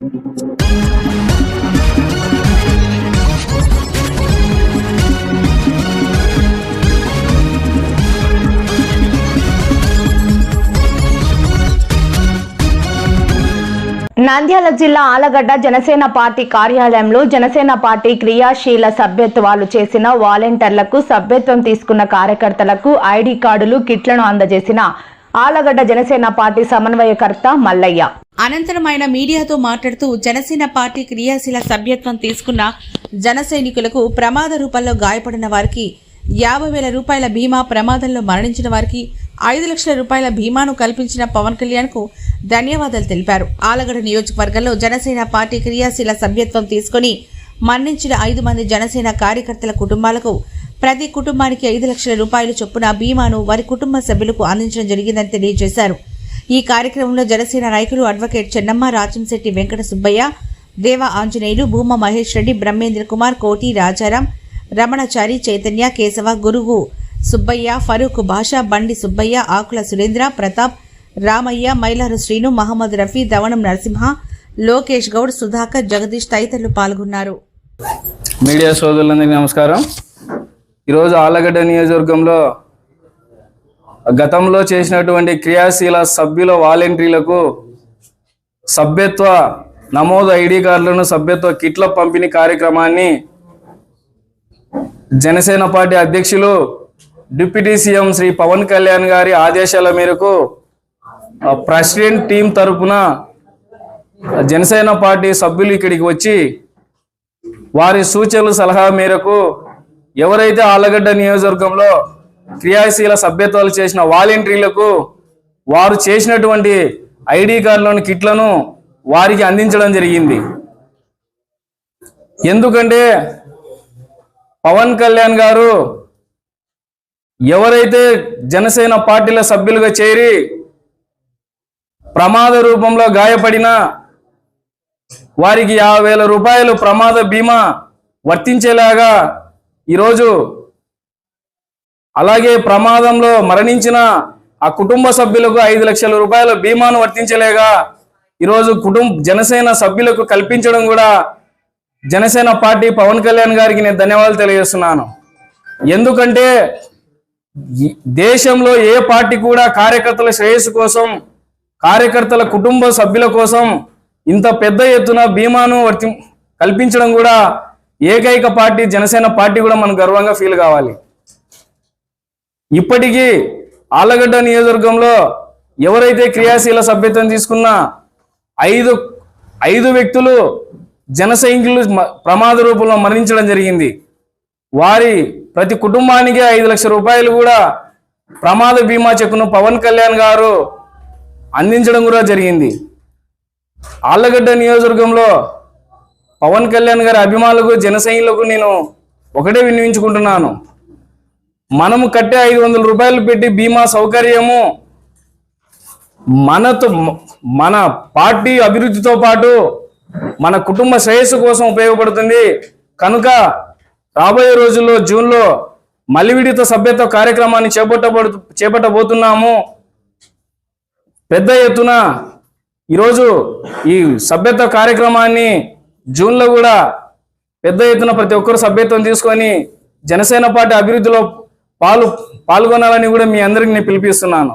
నంద్యాల జిల్లా ఆలగడ్డ జనసేన పార్టీ కార్యాలయంలో జనసేన పార్టీ క్రియాశీల సభ్యత్వాలు చేసిన వాలంటీర్లకు సభ్యత్వం తీసుకున్న కార్యకర్తలకు ఐడి కార్డులు కిట్లను అందజేసిన ఆలగడ్డ జనసేన పార్టీ సమన్వయకర్త మల్లయ్య. అనంతరం ఆయన మీడియాతో మాట్లాడుతూ జనసేన పార్టీ క్రియాశీల సభ్యత్వం తీసుకున్న జన సైనికులకు ప్రమాద రూపంలో గాయపడిన వారికి యాభై వేల రూపాయల బీమా ప్రమాదంలో మరణించిన వారికి ఐదు లక్షల రూపాయల బీమాను కల్పించిన పవన్ కళ్యాణ్కు ధన్యవాదాలు తెలిపారు. ఆలగడ నియోజకవర్గంలో జనసేన పార్టీ క్రియాశీల సభ్యత్వం తీసుకుని మరణించిన ఐదు మంది జనసేన కార్యకర్తల కుటుంబాలకు ప్రతి కుటుంబానికి ఐదు లక్షల రూపాయల చొప్పున బీమాను వారి కుటుంబ సభ్యులకు అందించడం జరిగిందని తెలియజేశారు. ఈ కార్యక్రమంలో జనసేన నాయకులు అడ్వకేట్ చెన్నమ్మ రాజంశెట్టి వెంకట సుబ్బయ్య దేవ ఆంజనేయులు భూమ మహేష్ రెడ్డి బ్రహ్మేంద్ర కుమార్ కోటి రాజారాం రమణచారి చైతన్య కేశవ గురువు సుబ్బయ్య ఫరూక్ భాషా బండి సుబ్బయ్య ఆకుల సురేంద్ర ప్రతాప్ రామయ్య మైలారు శ్రీను మహమ్మద్ రఫీ దవణం నరసింహ లోకేష్ గౌడ్ సుధాకర్ జగదీష్ తదితరులు పాల్గొన్నారు. మీడియా సోదరులందరికీ నమస్కారం. ఈరోజు ఆలగడ్డ నియోజకవర్గంలో గతంలో చేసినటువంటి క్రియాశీల సభ్యుల వాలంటీర్లకు సభ్యత్వ నమోదు ఐడి కార్డులను సభ్యత్వ కిట్ల పంపిణీ కార్యక్రమాన్ని జనసేన పార్టీ అధ్యక్షులు డిప్యూటీ సీఎం శ్రీ పవన్ కళ్యాణ్ గారి ఆదేశాల మేరకు ప్రెసిడెంట్ టీం తరపున జనసేన పార్టీ సభ్యులు ఇక్కడికి వచ్చి వారి సూచనలు సలహా మేరకు ఎవరైతే ఆలగడ్డ నియోజకవర్గంలో క్రియాశీల సభ్యత్వాలు చేసిన వాలంటీర్లకు వారు చేసినటువంటి ఐడి కార్డులోని కిట్లను వారికి అందించడం జరిగింది. ఎందుకంటే పవన్ కళ్యాణ్ గారు ఎవరైతే జనసేన పార్టీల సభ్యులుగా చేరి ప్రమాద రూపంలో గాయపడినా వారికి యాభై వేల రూపాయలు ప్రమాద బీమా వర్తించేలాగా ఈరోజు అలాగే ప్రమాదంలో మరణించిన ఆ కుటుంబ సభ్యులకు ఐదు లక్షల రూపాయల బీమాను వర్తించలేగా ఈరోజు కుటుంబ జనసేన సభ్యులకు కల్పించడం కూడా జనసేన పార్టీ పవన్ కళ్యాణ్ గారికి నేను ధన్యవాదాలు తెలియజేస్తున్నాను. ఎందుకంటే దేశంలో ఏ పార్టీ కూడా కార్యకర్తల శ్రేయస్సు కోసం కార్యకర్తల కుటుంబ సభ్యుల కోసం ఇంత పెద్ద ఎత్తున బీమాను వర్తి కల్పించడం కూడా ఏకైక పార్టీ జనసేన పార్టీ కూడా మనం గర్వంగా ఫీల్ కావాలి. ఇప్పటికీ ఆలగడ్డ నియోజకవర్గంలో ఎవరైతే క్రియాశీల సభ్యత్వం తీసుకున్నా ఐదు ఐదు వ్యక్తులు జన సైనికులు ప్రమాద రూపంలో మరణించడం జరిగింది. వారి ప్రతి కుటుంబానికి ఐదు లక్షల రూపాయలు కూడా ప్రమాద బీమా చెక్కును పవన్ కళ్యాణ్ గారు అందించడం కూడా జరిగింది. ఆళ్ళగడ్డ నియోజకవర్గంలో పవన్ కళ్యాణ్ గారి అభిమానులకు జనసైనికులకు నేను ఒకటే విన్నవించుకుంటున్నాను. మనము కట్టే ఐదు వందల రూపాయలు పెట్టి బీమా సౌకర్యము మనతో మన పార్టీ అభివృద్ధితో పాటు మన కుటుంబ శ్రేయస్సు కోసం ఉపయోగపడుతుంది. కనుక రాబోయే రోజుల్లో జూన్లో మలివిడిత సభ్యత్వ కార్యక్రమాన్ని చేపట్టబడు చేపట్టబోతున్నాము. పెద్ద ఎత్తున ఈరోజు ఈ సభ్యత్వ కార్యక్రమాన్ని జూన్లో కూడా పెద్ద ఎత్తున ప్రతి ఒక్కరు సభ్యత్వం తీసుకొని జనసేన పార్టీ అభివృద్ధిలో పాలు పాల్గొనాలని కూడా మీ అందరికి నేను పిలిపిస్తున్నాను.